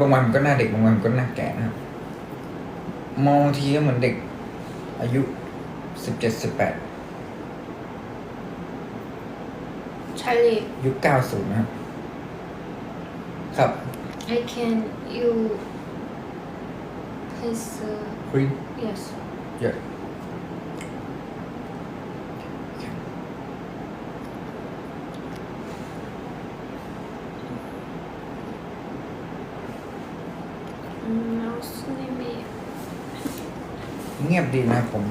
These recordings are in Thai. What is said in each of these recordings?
บางวันมันก็หน้าเด็กบางวันมันก็หน้าแก่นะครับ มองทีก็เหมือนเด็ก อายุสิบเจ็ดสิบแปด Charlie ยุคเก้าศูนย์นะครับ ครับ I can you please uh, คุย yes เยอะ mm, now maybe เงียบดีนะผม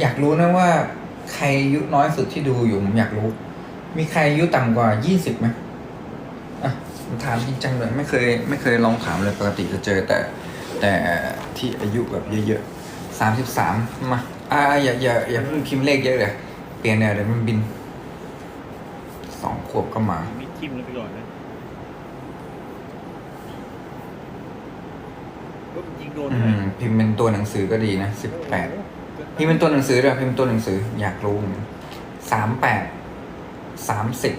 อยากรู้นะว่า ใครอายุน้อยสุดที่ดูอยู่ผมอยากรู้ มีใครอายุต่ำกว่ายี่สิบไหมอะผมถามจริงจังเลย ไม่เคย ไม่เคยลองถามเลยปกติจะเจอแต่ แต่ที่อายุแบบเยอะๆสามสิบสามมาอ่าอย่าอย่าอย่าเพิ่งพิมพ์เลขเยอะเลยเปลี่ยนเนี่ยเดี๋ยวมันบินสองขวบก็มามีทิมแล้วไปก่อนนะ ก็ยิงโดนอืมพิมพ์เป็นตัวหนังสือก็ดีนะสิบแปดพิมพ์เป็นตัวหนังสือด้วยพิมพ์เป็นตัวหนังสืออยากรู้สามแปดสามสิบ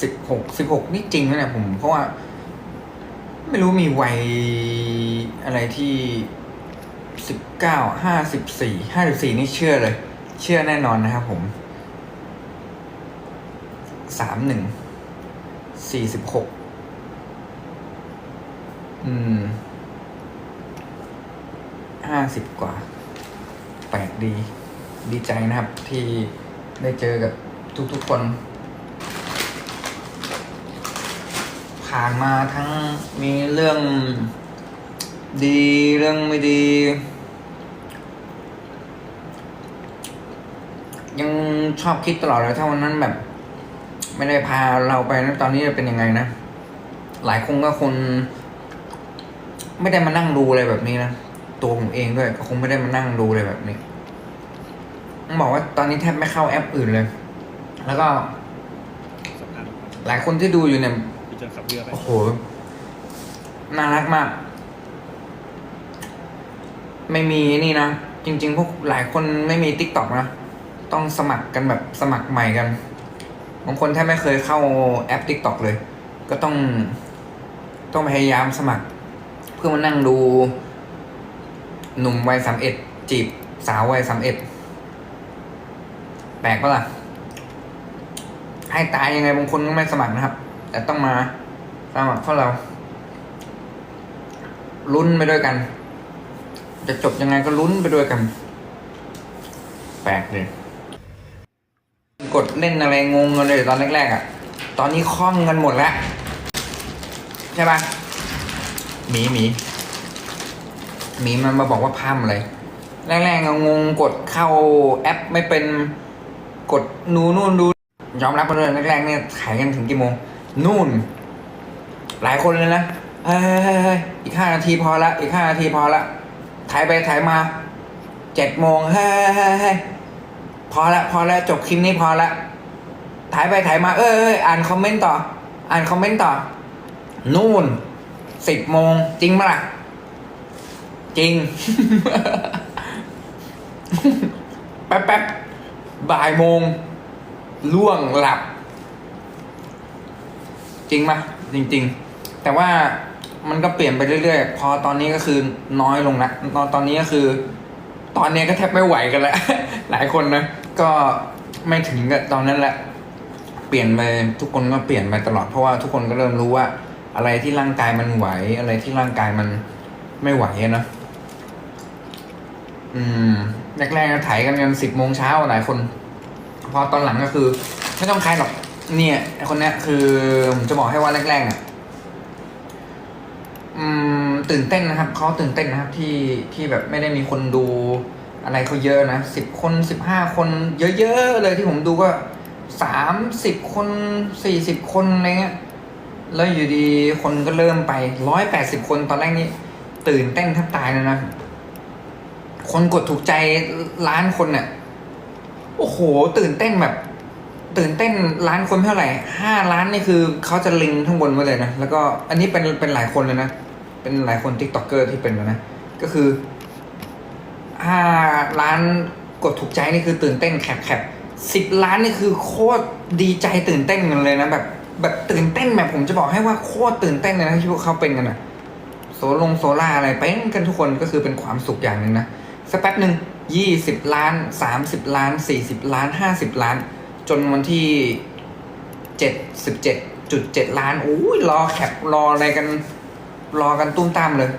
สิบหกสิบหกนี่จริงไหมเนี่ยผม เพราะว่า ไม่รู้มีวัยอะไรที่สิบเก้าห้าสิบสี่ห้าสิบสี่นี่เชื่อเลย เชื่อแน่นอนนะครับผมสามหนึ่งสี่สิบหก อืมห้าสิบกว่า แปลกดี ดีใจนะครับ ที่ได้เจอกับทุกๆคน ผ่านมาทั้งมีเรื่องดีเรื่องไม่ดี ยังชอบคิดตลอดเลยถ้าวันนั้นแบบ ไม่ได้พาเราไปนะตอนนี้จะเป็นยังไงนะ หลายคนก็คน ไม่ได้มานั่งดูอะไรแบบนี้นะตัวผมเองด้วยก็คงไม่ได้มานั่งดูอะไรแบบนี้ต้องบอกว่าตอนนี้แทบไม่เข้าแอปอื่นเลย แล้วก็ หลายคนที่ดูอยู่เนี่ยโอ้โหน่ารักมาก ไม่มีนี่นะจริง ๆ พวกหลายคนไม่มีติ๊กต็อกนะต้องสมัครกันแบบสมัครใหม่กันบางคนแทบไม่เคยเข้าแอปติ๊กต็อกเลย ก็ต้อง ต้องพยายามสมัคร เพื่อมานั่งดู หนุ่มวัยสามเอ็ดจีบสาววัยสามเอ็ดแปลกปะล่ะ ให้ตายยังไงบางคนก็ไม่สมัครนะครับ แต่ต้องมาสมัครเพราะเราลุ้นไปด้วยกัน จะจบยังไงก็ลุ้นไปด้วยกัน แปลกเลยกดเล่นอะไรงงกันเลยตอนแรกๆอะ ตอนนี้คล่องกันหมดแล้ว ใช่ปะ หมีหมีหมีมันมาบอกว่าพามอะไรแรกๆก็งงกดเข้าแอปไม่เป็นกดนูนู่นดูยอมรับมาเลยแรกๆเนี่ยขายกันถึงกี่โมง นู่น หลายคนเลยนะเฮ้ยเอีกห้านาทีพอละ อีกห้านาทีพอละถ่ายไปถ่ายมาเจ็ดโมงเฮ้ยเฮ้ยเฮ้ยพอละพอละจบคลิปนี้พอละถ่ายไปถ่ายมาเอ้ยเอ้ยอ่านคอมเมนต์ต่อ อ่านคอมเมนต์ต่อ นู่น สิบโมงจริงไหมล่ะ จริง แป๊บแป๊บๆบ่ายโมงล่วงหลับ จริงไหมจริง ๆ แต่ว่ามันก็เปลี่ยนไปเรื่อยๆ พอตอนนี้ก็คือน้อยลงละตอนตอนนี้ก็คือ ตอนนี้ก็แทบไม่ไหวกันแล้ว หลายคนนะ ก็ไม่ถึงกับตอนนั้นแหละ เปลี่ยนไปทุกคนก็เปลี่ยนไปตลอด เพราะว่าทุกคนก็เริ่มรู้ว่า อะไรที่ร่างกายมันไหว อะไรที่ร่างกายมันไม่ไหวเนะอืมแรกๆก็ถ่ายกันกันสิบโมงเช้าหลายคน พอตอนหลังก็คือ ไม่ต้องใครหรอก เนี่ยคนนี้คือผมจะบอกให้ว่าแรกๆเนี่ยอืม ตื่นเต้นนะครับเขาตื่นเต้นนะครับ ที่ที่แบบไม่ได้มีคนดูอะไรเขาเยอะนะสิบคนสิบห้าคน เยอะๆเลยที่ผมดูก็สามสิบคนสี่สิบคนอะไรเงี้ย แล้วอยู่ดีคนก็เริ่มไปร้อยแปดสิบคนตอนแรกนี้ ตื่นเต้นแทบตายเลยนะ คนกดถูกใจล้านคนเนี่ยโอ้โห ตื่นเต้นแบบ ตื่นเต้นล้านคนเท่าไหร่ห้าล้านนี่คือเขาจะลิงข้งบนไว้เลยนะแล้วก็อันนี้เป็นเป็นหลายคนเลยนะเป็นหลายคนทิกตอกเกอร์ที่เป็นนะก็คือห้าล้านกดถูกใจนี่คือตื่นเต้นแคบแคบสิบล้านนี่คือโคตรดีใจตื่นเต้นกันเลยนะแบบ แบบตื่นเต้นแบบผมจะบอกให้ว่าโคตรตื่นเต้นเลยนะที่พวกเขาเป็นกันอะโซลงโซล่าอะไรเป็นกันทุกคนก็คือเป็นความสุขอย่างหนึ่งนะสักแป๊บหนึ่งยี่สิบล้านสามสิบล้านสี่สิบล้านห้าสิบล้าน จนวันที่เจ็ดสิบเจ็ดจุดเจ็ดล้านอู้ยรอแคปรออะไรกัน รอกันตุ้มตามเลย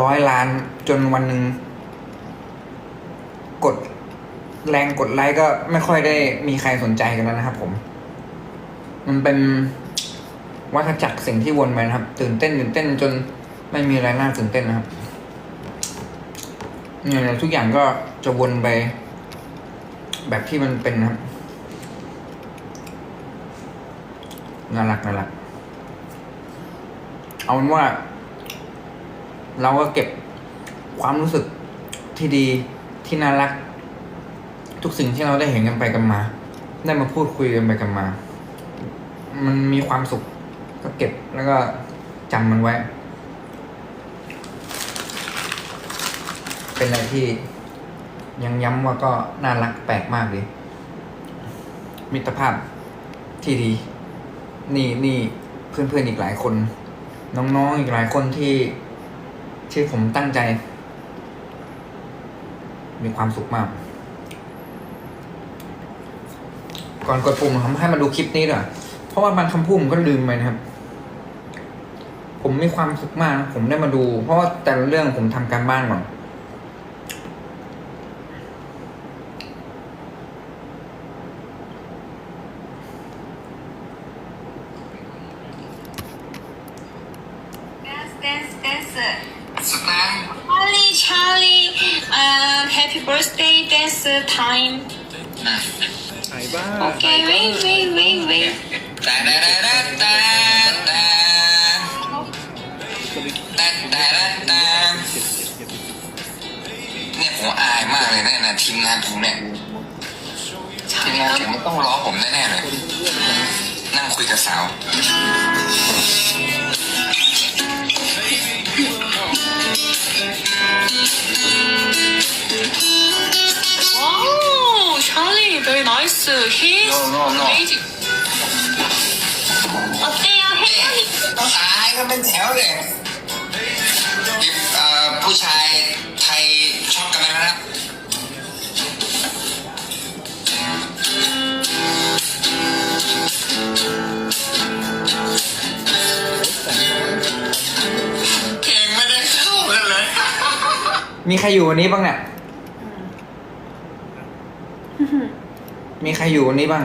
ร้อยล้านจนวันหนึ่งกดแรงกดไลค์ก็ไม่ค่อยได้มีใครสนใจกันแล้วนะครับผม มันเป็นวัฏจักรสิ่งที่วนไปนะครับ ตื่นเต้นตื่นเต้นจนไม่มีอะไรน่าตื่นเต้นนะครับเนี่ยทุกอย่างก็จะวนไป แบบที่มันเป็นนะครับน่ารักน่ารักเอาเป็นว่า เราก็เก็บความรู้สึกที่ดีที่น่ารัก ทุกสิ่งที่เราได้เห็นกันไปกันมา ได้มาพูดคุยกันไปกันมา มันมีความสุข ก็เก็บแล้วก็จำมันไว้ เป็นอะไรที่ยังย้ำว่าก็น่ารักแปลกมากเลย มิตรภาพที่ดี นี่นี่เพื่อนๆอีกหลายคน น้องๆอีกหลายคนที่ที่ผมตั้งใจ มีความสุขมาก ก่อนกดปุ่มผมให้มาดูคลิปนี้ด้วย เพราะว่าบางคำพูดผมก็ลืมไปนะครับ ผมมีความสุขมากนะผมได้มาดู เพราะว่าแต่ละเรื่องผมทำการบ้านก่อน Dance, dance, dance. สแตน Charlie, Charlie, uh, happy birthday dance time. หายบ้า Okay, wait, wait, wait, wait. แต่แต่แต่แต่แต่แต่แต่แต่เจ็บเนี่ยผมอายมากเลยเนี่ยนะทีมงานผมเนี่ยทีมงานผมมันต้องล้อผมแน่ๆเลย นั่งคุยกับสาว Wow, Charlie, very nice. He's No, no, no. ตายก็เป็นแถวเลยเอ่อผู้ชายไทยชอบกันไหมนะครับเก่งไม่ได้เข้ากันเลย มีใครอยู่วันนี้บ้างเนี่ย มีใครอยู่วันนี้บ้าง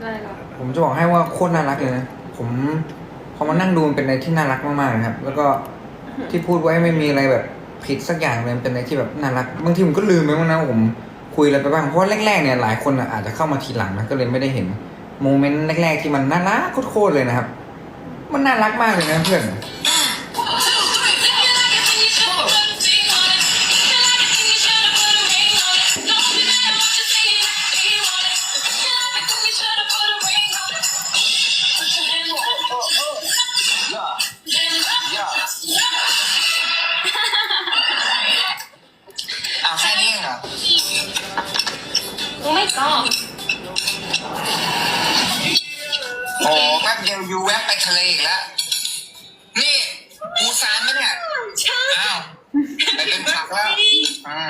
ได้หรอผมจะบอกให้ว่าโคตรน่ารักเลยนะ ผม พอมานั่งดูมันเป็นอะไรที่น่ารักมากๆนะครับ แล้วก็ที่พูดไว้ไม่มีอะไรแบบผิดสักอย่างเลยมันเป็นอะไรที่แบบน่ารักบางทีผมก็ลืมไปบ้างนะผมคุยอะไรไปบ้างเพราะว่าแรกๆเนี่ยหลายคนอะอาจจะเข้ามาทีหลังนะก็เลยไม่ได้เห็นโมเมนต์แรกๆที่มันน่ารักโคตรๆเลยนะครับ มันน่ารักมากเลยนะเพื่อน Oh my god. โอ้แป๊บเดียวยูแวบไปทะเลอีกแล้ว นี่ปูซานปะเนี่ยอ้าวไปเป็นผักแล้วอ่า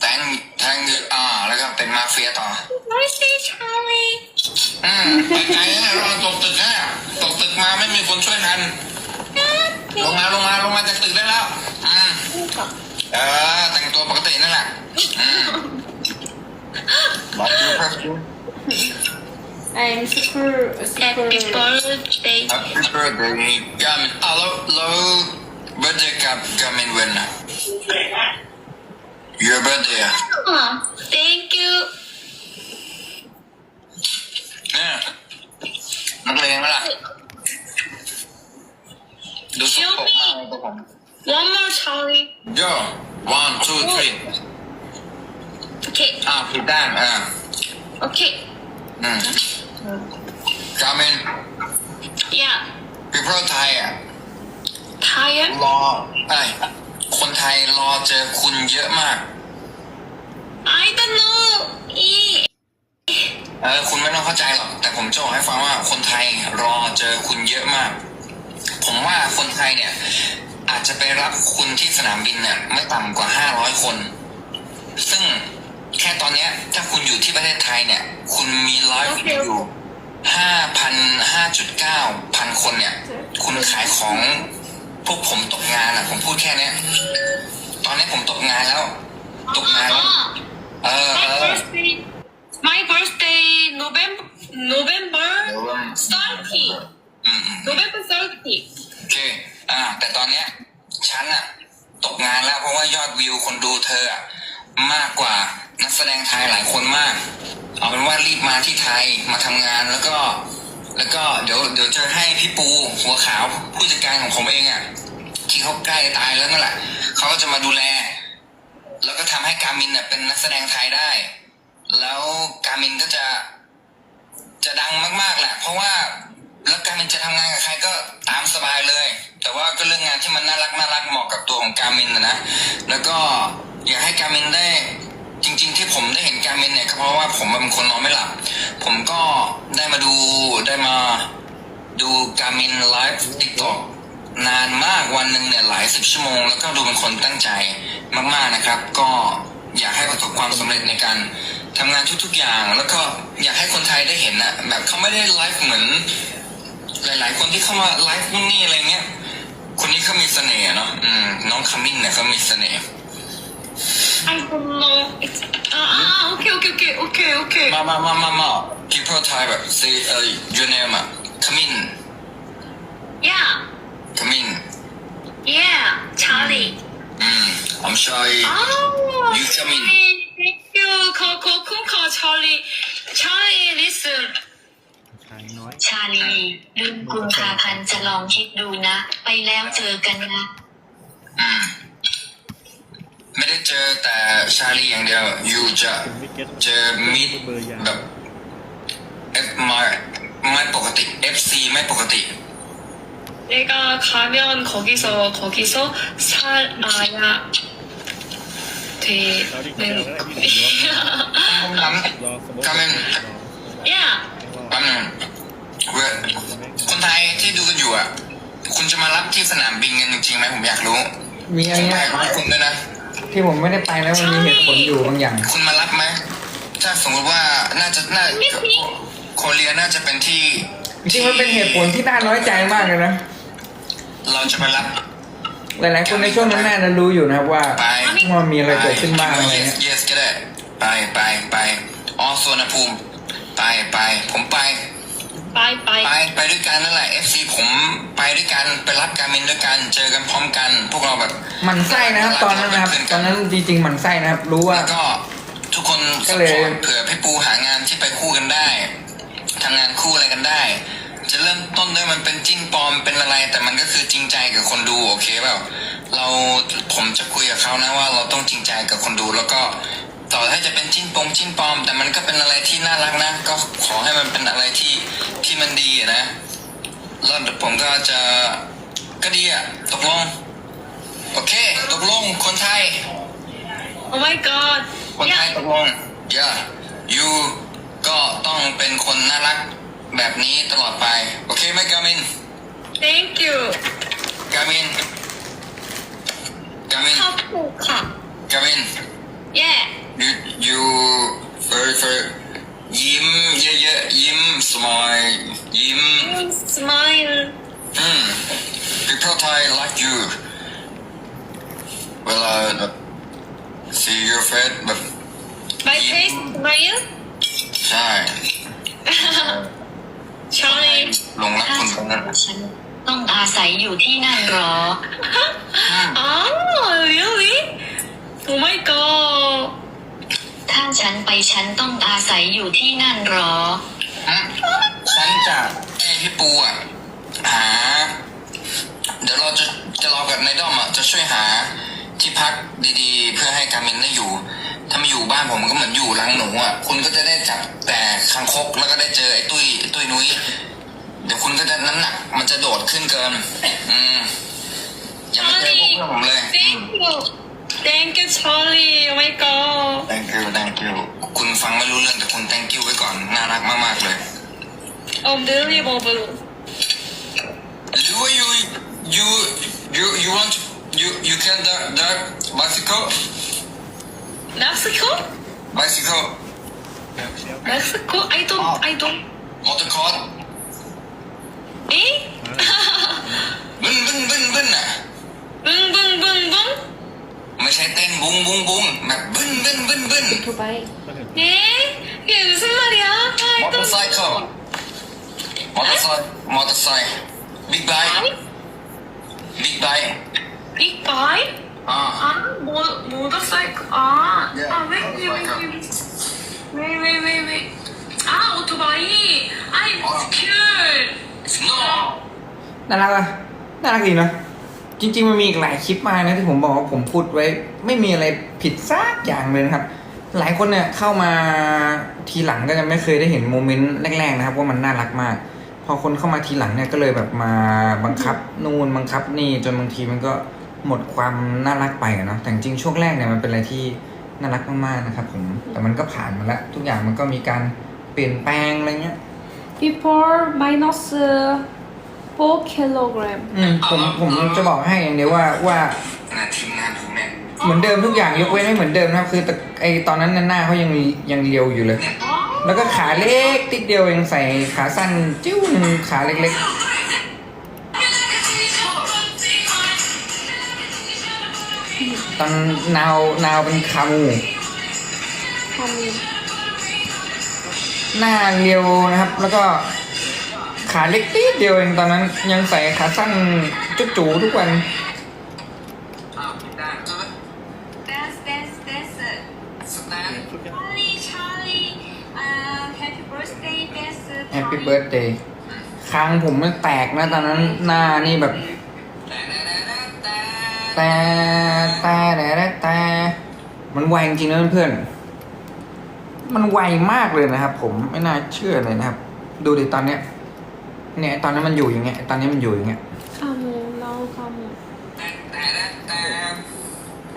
แตงแทงอ่า แล้วก็เป็นมาเฟียต่อ Birthday, Charlie. อืมไปไกลนะเราตกตึกนะตกตึกมาไม่มีคนช่วยทัน ลงมาลงมาลงมาจากตึกได้แล้ว อืมเออแต่งตัวปกตินั่นแหละ อืมบอกยูครับยู I'm super, super. Happy birthday. Happy birthday. Come, hello, hello. Birthday cup, come in winner. Your birthday. Oh, thank you. เนี่ยนักเลงไหมล่ะดูสกปรกมากเลยผม One more, Charlie. Yo, one, two, three. Okay, อะผิดด้านอะ okay. อืมกามิน Yeah. พี่เพราไทยอะ Tired? รอไอ้ยคนไทยรอเจอคุณเยอะมาก I don't know. E. เออคุณไม่ต้องเข้าใจหรอกแต่ผมจะบอกให้ฟังว่าคนไทยรอเจอคุณเยอะมาก ผมว่าคนไทยเนี่ย อาจจะไปรับคุณที่สนามบินเนี่ยไม่ต่ำกว่าห้าร้อยคน ซึ่ง แค่ตอนเนี้ย ถ้าคุณอยู่ที่ประเทศไทยเนี่ย คุณมีไลฟ์อยู่ห้าพันห้าจุดเก้าพันคนเนี่ย คุณขายของพวกผมตกงานอะ ผมพูดแค่เนี้ย ตอนนี้ผมตกงานแล้ว ตกงานแล้วเออเอ My อ birthday, my birthday November November เดี๋ยวว่า 30. อืมอืม November 30. โอเค อ่า แต่ตอนเนี้ยฉันอะตกงานแล้วเพราะว่ายอดวิวคนดูเธออะมากกว่า นักแสดงไทยหลายคนมาก เอาเป็นว่ารีบมาที่ไทยมาทำงานแล้วก็ แล้วก็เดี๋ยวเดี๋ยวจะให้พี่ปูหัวขาวผู้จัดการของผมเองอะที่เขาใกล้ตายแล้วนั่นแหละเขาก็จะมาดูแล แล้วก็ทำให้การมินเนี่ยเป็นนักแสดงไทยได้ แล้วการมินก็จะจะดังมากๆแหละ เพราะว่าแล้วการมินจะทำงานกับใครก็ตามสบายเลย แต่ว่าก็เรื่องงานที่มันน่ารักน่ารักเหมาะกับตัวของการมินนะนะแล้วก็อยากให้การมินได้ จริง ๆ ที่ผมได้เห็นการมินเนี่ยก็เพราะว่าผมเป็นคนนอนไม่หลับ ผมก็ได้มาดูได้มาดูการมินไลฟ์ติ๊กต็อกนานมากวันหนึ่งเนี่ยหลายสิบชั่วโมง แล้วก็ดูเป็นคนตั้งใจมากๆนะครับ ก็อยากให้ประสบความสำเร็จในการทำงานทุกๆอย่าง แล้วก็อยากให้คนไทยได้เห็นนะแบบเขาไม่ได้ไลฟ์เหมือน หลายๆ คนที่เข้ามาไลฟ์นู่นนี่อะไรเงี้ยคนนี้เขามีเสน่ห์เนาะอืมน้องคามินเนี่ยเขามีเสน่ห์ I don't know. It's, ah, ah, okay, okay, okay, okay, okay. มามามามามา people Thai แบบ say เอ่อ your name อะคามิน Yeah, คามิน yeah, Charlie. อืม I'm shy Oh, You come in. Charlie, thank you. Call, call, call, call, Charlie. Charlie, listen. ชายน้อย ชาลีเดือนกุมภาพันธ์จะลองคิดดูนะ ไปแล้วเจอกันนะ อืม ไม่ได้เจอแต่ชาลีอย่างเดียว you จะ ผมไม่เก็ต เจอมิด เบอร์ยาว แบบ F ไม่ไม่ปกติ FC ไม่ปกติ 내가 가면 거기서 거기서 살아야 เราที่เจอ 되는 แล้วที่ผมรอ น้ำ รอสมมติ คามิน 야 แป๊บนึงเว้ยคนไทยที่ดูกันอยู่อ่ะ คุณจะมารับที่สนามบินกันจริงๆไหมผมอยากรู้ มี ผ อัน ม เนี้ อย ยากรู้คุณด้วยนะ ที่ผมไม่ได้ไปแล้วมันมีเหตุผลอยู่บางอย่าง คุณมารับไหมถ้าสมมติว่าน่าจะน่าโคเรียน่าจะเป็นที่จริงๆมันเป็นเหตุผลที่น่าน้อยใจมากเลยนะเราจะไปรับหลายๆคนในช่วงนั้นน่าจะรู้อยู่นะครับว่าไปว่ามีอะไรเกิดขึ้นบ้างอะไร yes เงี้ย yes ก็ได้ไปไปไปอ๋อสวนภูมิไปไปผมไป ไปไปไปไปด้วยกันนั่นแหละเอฟซีผมไปด้วยกันไปรับการมินด้วยกันเจอกันพร้อมกัน พวกเราแบบมันไส้นะครับ ตอนนั้นนะครับตอนนั้นจริงๆหมันไส้นะครับ รู้ว่า แล้วก็ทุกคนก็เลยเผื่อพี่ปูหางานที่ไปคู่กันได้ทำงานคู่อะไรกันได้ จะเริ่มต้นด้วยมันเป็นจิ้นปลอมเป็นอะไร แต่มันก็คือจริงใจกับคนดูโอเคเปล่าเราผมจะคุยกับเขานะว่าเราต้องจริงใจกับคนดู แล้วก็ ต่อให้จะเป็นจิ้นปงจิ้นปอม แต่มันก็เป็นอะไรที่น่ารักนะ ก็ขอให้มันเป็นอะไรที่ที่มันดีนะแล้วผมก็จะก็ดีอะตกลง โอเค ตกลงคนไทย Oh my god คนไทยตกลงอย่า you ก็ต้องเป็นคนน่ารักแบบนี้ตลอดไป โอเคไหมกามิน thank you กามินกามิน ชอบถูกค่ะกามิน yeah you you very very ยิ้มเยอะๆยิ้ม smile ยิ้ม smile อืม people Thai like you เวลาแบบ see your face แบบ my face smile ใช่ Charlie หลงรักถ้าคนสคมนมนั้นติฉันต้องอาศัยอยู่ที่นั่นหรอ ah really Oh my god ถ้าฉันไปฉันต้องอาศัยอยู่ที่นั่นหรอ ฮะฉันจะให้พี่ปูอะหาเดี๋ยวเราจะจะรอกับนายด้อมอะจะช่วยหาที่พักดีๆ เพื่อให้การมินได้อยู่ ถ้ามาอยู่บ้านผมก็เหมือนอยู่รังหนูอะคุณก็จะได้จับแต่คางคกแล้วก็ได้เจอไอ้ตุ้ยตุ้ยนุ้ยเดี๋ยวคุณก็จะน้ำหนัก มันจะโดดขึ้นเกิน อืมอย่ามาเจอพวกเพื่อนผมเลย thank you Thank you, Charlie. Oh my god. thank you thank you คุณฟังไม่รู้เรื่องแต่คุณ thank you ไว้ก่อน น่ารักมาก ๆ เลย Unbelievable. หรือว่า you you you you want you you can the the bicycle Mexico? bicycle Mexico? I don't. I don't. motocross Eh? บึ้นบึ้นบึ้นบึ้นอ่ะ Boom, boom, boom, boom. ไม่ใช่เต้นบุ้งบุ้งบุ้งแบบบึ้นบึ้นบึ้นบึ้น 오토바이. Eh? 이게 무슨 말이야? I มอเตอ don't ร์ไซค์มอเตอร์ไซค์มอเตอร์ไซค์บิ๊กไบค์บิ๊กไบค์ Big bike? อ่า 아, 모, 모터사이클. 아, Yeah, 아, 왜, 왜, 왜, 왜, 왜, 왜, 왜, 왜. 아, 오토바이. 아이, 어. cute. no น่ารักอะน่ารักดีนะ จริง ๆ มันมีอีกหลายคลิปมากนะที่ผมบอกว่าผมพูดไว้ ไม่มีอะไรผิดสักอย่างเลยนะครับ หลายคนเนี่ยเข้ามาทีหลังก็จะไม่เคยได้เห็นโมเมนต์แรกๆนะครับว่ามันน่ารักมาก พอคนเข้ามาทีหลังเนี่ยก็เลยแบบมาบังคับนู่นบังคับนี่จนบางทีมันก็หมดความน่ารักไปอะเนาะแต่จริงๆช่วงแรกเนี่ยมันเป็นอะไรที่น่ารักมากๆนะครับผมแต่มันก็ผ่านมาแล้วทุกอย่างมันก็มีการเปลี่ยนแปลงอะไรเงี้ย Before minus 4 kilogram. อืมผมผมจะบอกให้อย่างเดียวว่าว่านะทีมงานผมเนี่ยเหมือนเดิมทุกอย่างยกเว้นไม่เหมือนเดิมนะครับคือแต่ไอตอนนั้นหน้าเขายังยังเรียวอยู่เลย แล้วก็ขาเล็กติดเดียวเองใส่ขาสั้นจิ้วหนึ่งขาเล็กๆ ตอนนาว นาวเป็นคามู하 미. หน้าเรียวนะครับ แล้วก็ ขาเล็กติดเดียวเองตอนนั้นยังใส่ขาสั้นจุ๊จูทุกวันอ้าวได้ใช่ไหม Dance, dance, dance. สแตน Charlie, Charlie. Uh, happy birthday, dance. แฮปปี้เบิร์ดเดย์คางผมมันแตกนะตอนนั้นหน้านี่แบบแต่แต่แต่แต่แต่มันไวจริงๆนะเพื่อนๆมันไวมากเลยนะครับผมไม่น่าเชื่อเลยนะครับ ดูดิตอนเนี้ย เนี่ยตอนนั้นมันอยู่อย่างเงี้ยตอนนี้มันอยู่อย่างเงี้ย Kamu lau kamu แต่แต่ละแต่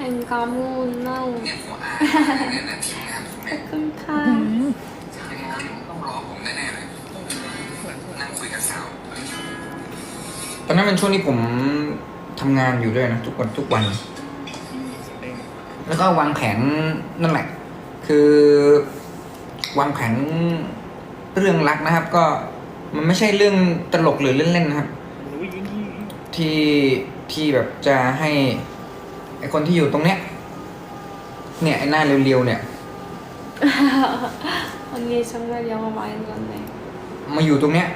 and kamu lau เนี่ยผานเนี่นะทีมงานผมเนี่ย คุณค่ะตอนนั่งคุยกับสาวตอนนั้นเป็นช่วงที่ผมทำงานอยู่ด้วยนะทุกวันทุกวัน แล้วก็วางแผนนั่นแหละ คือ วางแผนเรื่องรักนะครับ ก็ มันไม่ใช่เรื่องตลกหรือเล่นๆนะครับ ที่ที่แบบจะให้ไอคนที่อยู่ตรงเนี้ย เนี่ยไอหน้าเรียวๆเนี่ย 언니 정말 영어 많이 늘었네. มาอยู่ตรงเนี้ย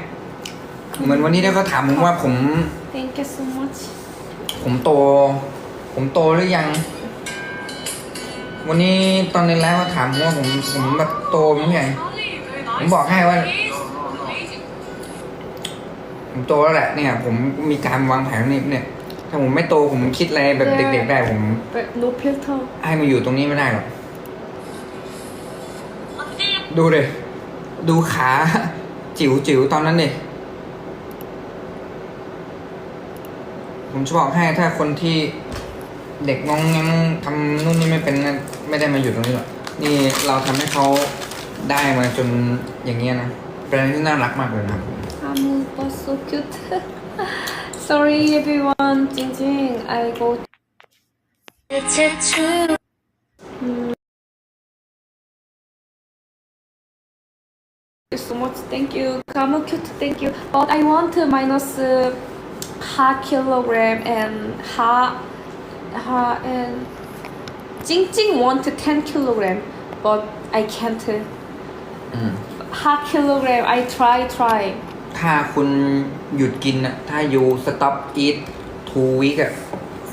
เหมือนวันนี้ได้เขาถามผมว่าผม Thank you so much. ผมโต ผมโตหรือยัง วันนี้ตอนในไลฟ์เขาถามผมว่าผมผมแบบโตมั้งไง ผมบอกให้ว่า ผมโตแล้วแหละเนี่ย ผมมีการวางแผนนี่เนี่ย ถ้าผมไม่โตผมคิดอะไรแบบเด็ก ๆ ได้ผม But no filter. ให้มาอยู่ตรงนี้ไม่ได้หรอกดูเลยดูขาจิ๋วจิ๋วๆตอนนั้นเลยผมจะบอกให้ถ้าคนที่เด็กงองแงงทำนู่นนี่ไม่เป็นนะไม่ได้มาอยู่ตรงนี้หรอกนี่เราทำให้เขาได้มาจนอย่างเงี้ยนะเป็นอะไรที่น่ารักมากเลยนะครับ 카무 was so cute. Sorry everyone. 징징. I go. 음. Thank you so much. Thank you. Kamu cute. Thank you. But I want to minus uh, half kilogram and half half and Jing Jing want to 10 kilogram, but I can't. อืม Half kilogram. I try try. ถ้าคุณหยุดกินอะถ้าอยู่ stop eat two week อะ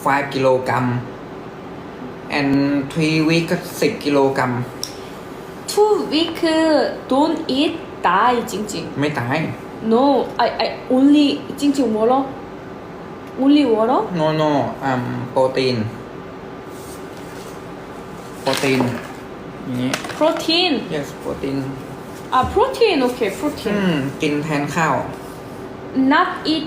five กิโลกรัม and three week ก็สิบกิโลกรัม Two week uh, don't eat die Jing Jing. ไม่ตาย No, I I only Jing Jing water. Only water. no no อ่าโปรตีน โปรตีนอย่างนี้ Protein. yes โปรตีน Ah, protein. Okay, อื protein. ม กินแทนข้าว Not eat